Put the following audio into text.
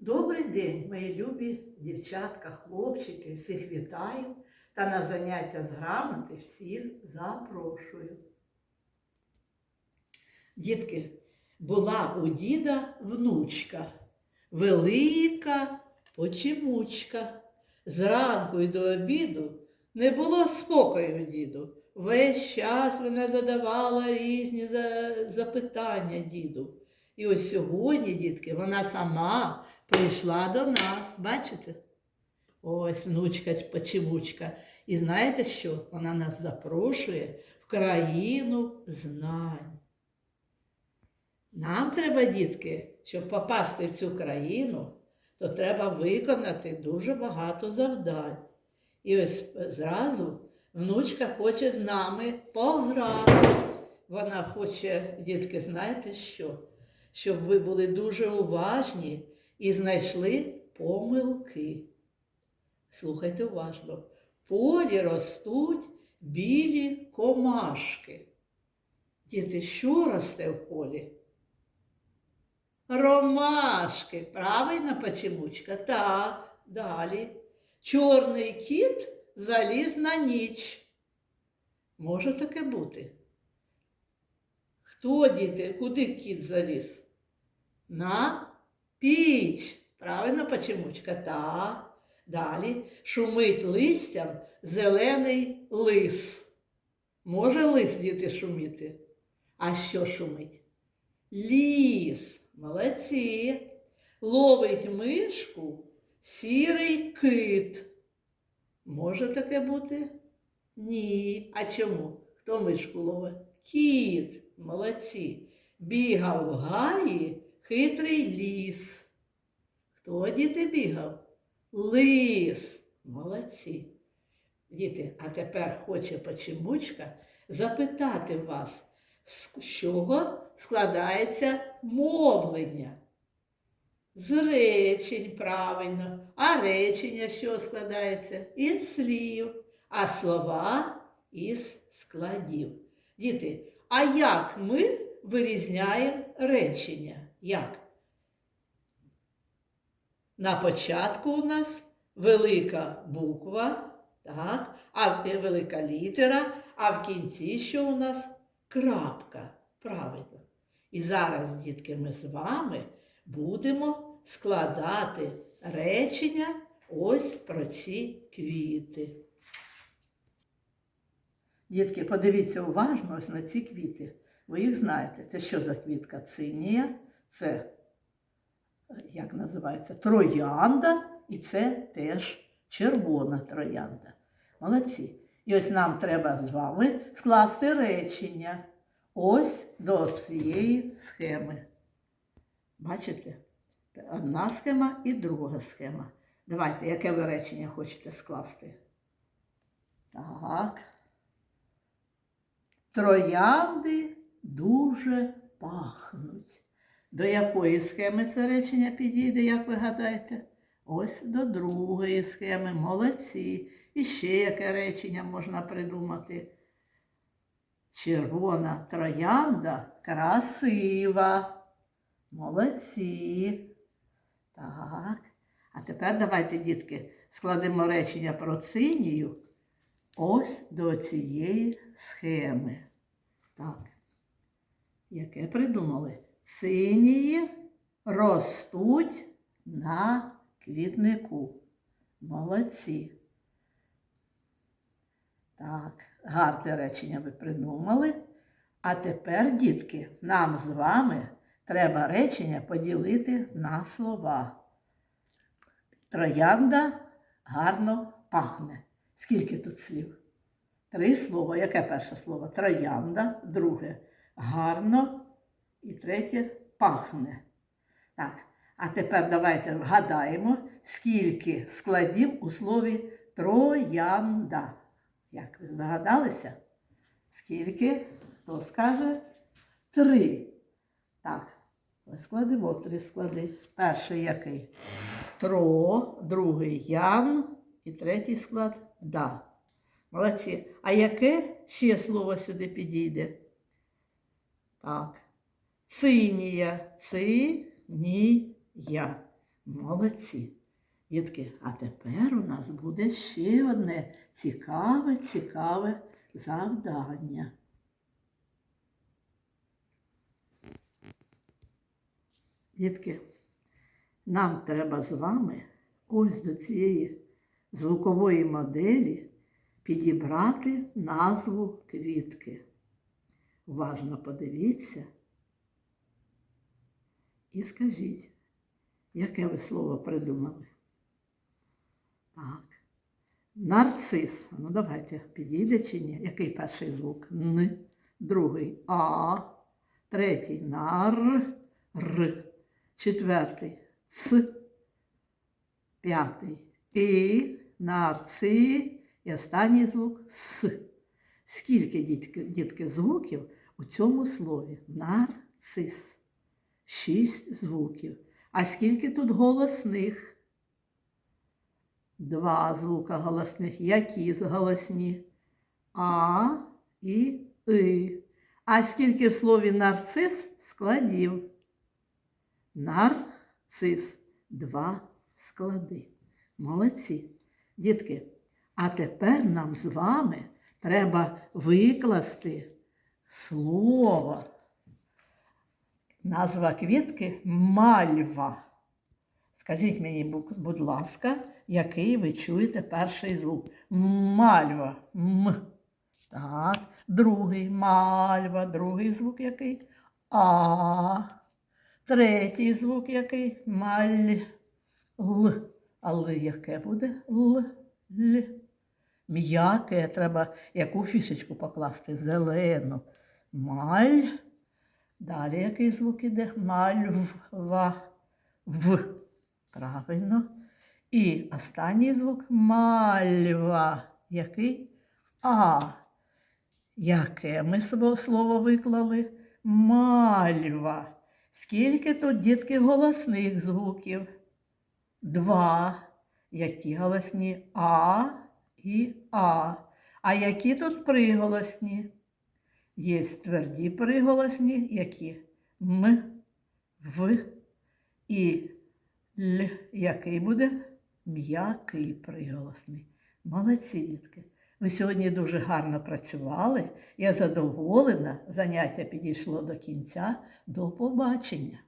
Добрий день, мої любі дівчатка, хлопчики, всіх вітаю та на заняття з грамоти всіх запрошую. Дітки, була у діда внучка, велика почемучка. Зранку й до обіду не було спокою діду. Весь час вона задавала різні запитання діду. І ось сьогодні, дітки, вона сама прийшла до нас. Бачите? Ось внучка почемучка. І знаєте що? Вона нас запрошує в країну знань. Нам треба, дітки, щоб попасти в цю країну, то треба виконати дуже багато завдань. І ось зразу внучка хоче з нами пограти. Вона хоче, дітки, знаєте що? Щоб ви були дуже уважні і знайшли помилки. Слухайте уважно. Полі ростуть білі комашки. Діти, що росте в полі? Ромашки. Правильно, почемучка? Так, далі. Чорний кіт заліз на ніч. Може таке бути? Хто, діти, куди кіт заліз? На піч. Правильно, почемучка? Так. Далі шумить листям зелений лис. Може лис, діти, шуміти? А що шумить? Ліс. Молодці. Ловить мишку сірий кит. Може таке бути? Ні. А чому? Хто мишку ловить? Кіт. Молодці. Бігав в гаї хитрий ліс. Хто діти бігав? Лис. Молодці. Діти, а тепер хоче почемучка запитати вас, з чого складається мовлення? З речень правильно, а речення чого складається? Із слів, а слова із складів. Діти, а як ми вирізняємо речення? Як? На початку у нас велика буква, так, а е, велика літера, а в кінці що у нас крапка. Правильно. І зараз, дітки, ми з вами будемо складати речення ось про ці квіти. Дітки, подивіться уважно ось на ці квіти. Ви їх знаєте. Це що за квітка? Цинія, це як називається, троянда, і це теж червона троянда. Молодці. І ось нам треба з вами скласти речення ось до цієї схеми. Бачите? Одна схема і друга схема. Давайте, яке ви речення хочете скласти? Так. Троянди дуже пахнуть. До якої схеми це речення підійде, як ви гадаєте? Ось до другої схеми. Молодці. І ще яке речення можна придумати? Червона троянда красива. Молодці. Так. А тепер давайте, дітки, складемо речення про цинію ось до цієї схеми. Так. Яке придумали? Синії ростуть на квітнику. Молодці. Так, гарне речення ви придумали. А тепер, дітки, нам з вами треба речення поділити на слова. Троянда гарно пахне. Скільки тут слів? Три слова. Яке перше слово? Троянда, друге гарно і третє пахне. Так, а тепер давайте вгадаємо, скільки складів у слові троянда. Як ви здогадалися? Скільки? Хто скаже? Три. Так, ось складемо три склади. Перший який? Тро, другий ян і третій склад да. Молодці. А яке ще слово сюди підійде? Так. Цинія. Цинія. Молодці. Дітки, а тепер у нас буде ще одне цікаве, цікаве завдання. Дітки, нам треба з вами ось до цієї звукової моделі підібрати назву квітки. Уважно подивіться і скажіть, яке ви слово придумали? Так. Нарцис. Ну давайте, підійде чи ні? Який перший звук? Н. Другий А. Третій нар. Р. Четвертий Ц. П'ятий І. Нарци. І останній звук С. Скільки дітки, дітки звуків у цьому слові? Нарцис. Шість звуків. А скільки тут голосних? Два звука голосних. Які з голосні? А і И. А скільки в слові нарцис складів? Нарцис. Два склади. Молодці. Дітки, а тепер нам з вами треба викласти слово. Назва квітки мальва. Скажіть мені, будь ласка, який ви чуєте перший звук? Мальва. М. Так. Другий мальва. Другий звук який? А. Третій звук який? Маль. Л. Але яке буде? Л. Л. М'яке. Треба яку фішечку покласти? Зелену. Маль. Далі який звук іде? Мальва. В. Правильно. І останній звук мальва. Який? А. Яке ми слово, слово виклали? Мальва. Скільки тут дітки голосних звуків? Два. Які голосні? А і А. А які тут приголосні? Є тверді приголосні, які М, В і Л. Який буде? М'який приголосний. Молодці, дітки. Ви сьогодні дуже гарно працювали. Я задоволена. Заняття підійшло до кінця. До побачення.